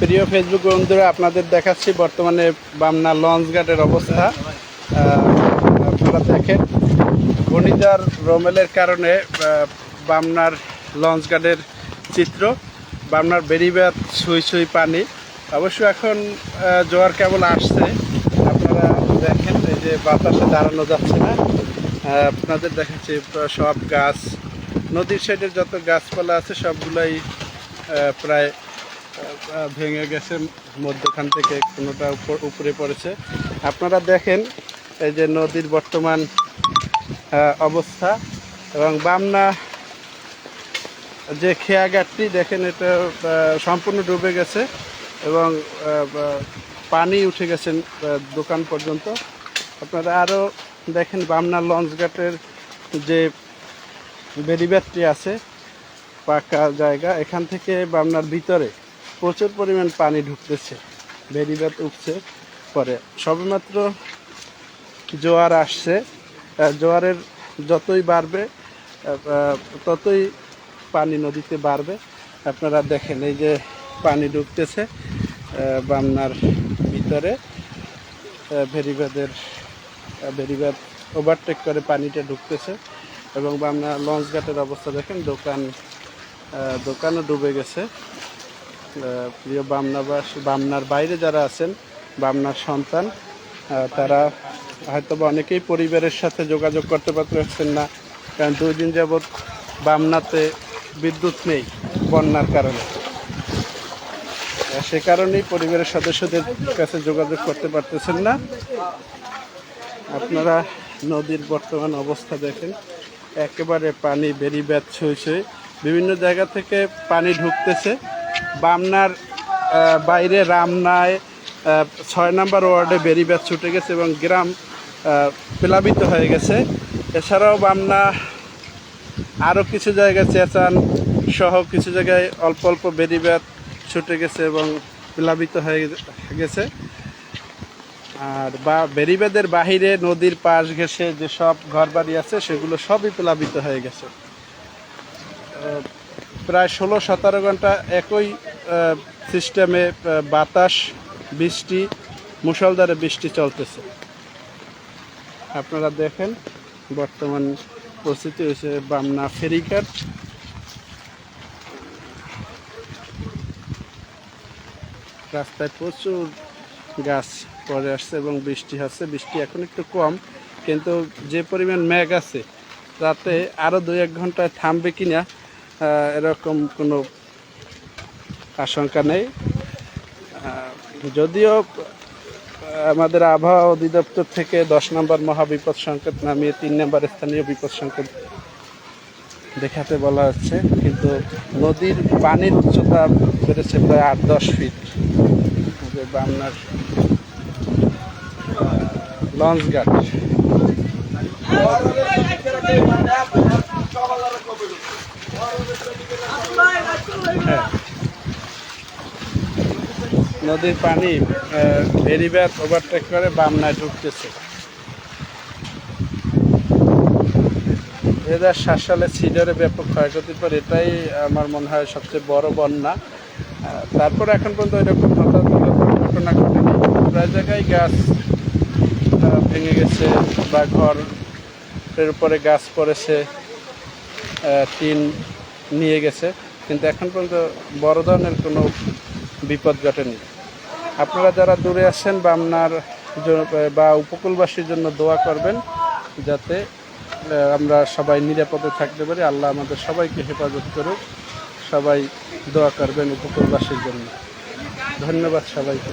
প্রিয় ফেসবুক বন্ধুরা, আপনাদের দেখাচ্ছি বর্তমানে বামনা লঞ্চ ঘাটের অবস্থা। আপনারা দেখেন, ঘূর্ণিঝড় রোমেলের কারণে বামনার লঞ্চ ঘাটের চিত্র, বামনার বেরিবাদ ছুঁই সুই পানি। অবশ্য এখন জোয়ার কেবল আসছে। আপনারা দেখেন এই যে বাতাসে দাঁড়ানো যাচ্ছে না। আপনাদের দেখাচ্ছি সব গাছ, নদীর সাইডের যত গাছপালা আছে, সবগুলাই প্রায় ভেঙে গেছে, মধ্যখান থেকে কোনোটা উপর- উপরে পড়েছে। আপনারা দেখেন এই যে নদীর বর্তমান অবস্থা এবং বামনা যে খেয়াঘাটটি দেখেন এটা সম্পূর্ণ ডুবে গেছে এবং পানি উঠে গেছেন দোকান পর্যন্ত। আপনারা আরও দেখেন বামনা লঞ্চ ঘাটের যে বেরিব্যাটটি আছে, পাকা জায়গা, এখান থেকে বামনার ভিতরে। প্রচুর পরিমাণ পানি ঢুকতেছে বেরিবাদ উঠছে পরে সবেমাত্র জোয়ার আসছে জোয়ারের যতই বাড়বে ততই পানি নদীতে বাড়বে। আপনারা দেখেন এই যে পানি ঢুকতেছে বামনার ভিতরে ভেরিবাদের ভেরিবাদ ওভারটেক করে পানিটা ঢুকতেছে। এবং বামনা লঞ্চ ঘাটের অবস্থা দেখেন, দোকান দোকানও ডুবে গেছে। প্রিয় বামনাবাস, বামনার বাইরে যারা আছেন, বামনার সন্তান তারা হয়তো বা অনেকেই পরিবারের সাথে যোগাযোগ করতে পারতেছেন না, কারণ দুই দিন যাবৎ বামনাতে বিদ্যুৎ নেই বন্যার কারণে। সে কারণেই পরিবারের সদস্যদের কাছে যোগাযোগ করতে পারতেছেন না। আপনারা নদীর বর্তমান অবস্থা দেখেন, একেবারে পানি বেরি ব্যাত ছুঁই ছুঁই। বিভিন্ন জায়গা থেকে পানি ঢুকতেছে বামনার বাইরে রামনায় ছয় নম্বর ওয়ার্ডে বেরি ব্যাত ছুটে গেছে এবং গ্রাম প্লাবিত হয়ে গেছে। এছাড়াও বামনা আরও কিছু জায়গায় চেঁচান সহ কিছু জায়গায় অল্প অল্প বেরি ব্যাত ছুটে গেছে এবং প্লাবিত হয়ে গেছে। আর বা বেরিবেদের বাহিরে নদীর পাশ ঘেঁষে যেসব ঘরবাড়ি আছে, সেগুলো সবই প্লাবিত হয়ে গেছে। প্রায় ষোলো সতেরো ঘণ্টা একই সিস্টেমে বাতাস, বৃষ্টি, মুষলধারে বৃষ্টি চলতেছে। আপনারা দেখেন, বর্তমান পরিস্থিতি হয়েছে বামনা ফেরিঘাট। রাস্তায় প্রচুর গাছ পরে আসছে এবং বৃষ্টি হচ্ছে। বৃষ্টি এখন একটু কম, কিন্তু যে পরিমাণ মেঘ আছে, রাতে আরও দুই এক ঘন্টায় থামবে কিনা এরকম কোনো আশঙ্কা নেই। যদিও আমাদের আবহাওয়া অধিদপ্তর থেকে দশ নম্বর মহাবিপদ সংকেত নামিয়ে তিন নম্বর স্থানীয় বিপদ সংকেত দেখাতে বলা হচ্ছে, কিন্তু নদীর পানির উচ্চতা বেড়েছে প্রায় আট দশ ফিট। যে বামনার লঞ্চ নদীর পানি ভেরিব্যাট ওভারটেক করে, বামনায় ঢুকতেছে। দু হাজার সাত সালে সিডারে ব্যাপক ক্ষয়ক্ষতির পর এটাই আমার মনে হয় সবচেয়ে বড় বন্যা। তারপর এখন পর্যন্ত এরকম ঘটনা ঘটেনি। প্রায় জায়গায় গাছ ভেঙে গেছে, বা ঘরের উপরে গাছ পড়েছে টিন নিয়ে গেছে। কিন্তু এখন পর্যন্ত বড় ধরনের কোনো বিপদ ঘটেনি। আপনারা যারা দূরে আছেন বা আপনার বা উপকূলবাসীর জন্য দোয়া করবেন, যাতে আমরা সবাই নিরাপদে থাকতে পারি। আল্লাহ আমাদের সবাইকে হেফাজত করুক। সবাই দোয়া করবেন উপকূলবাসীর জন্য। ধন্যবাদ সবাইকে।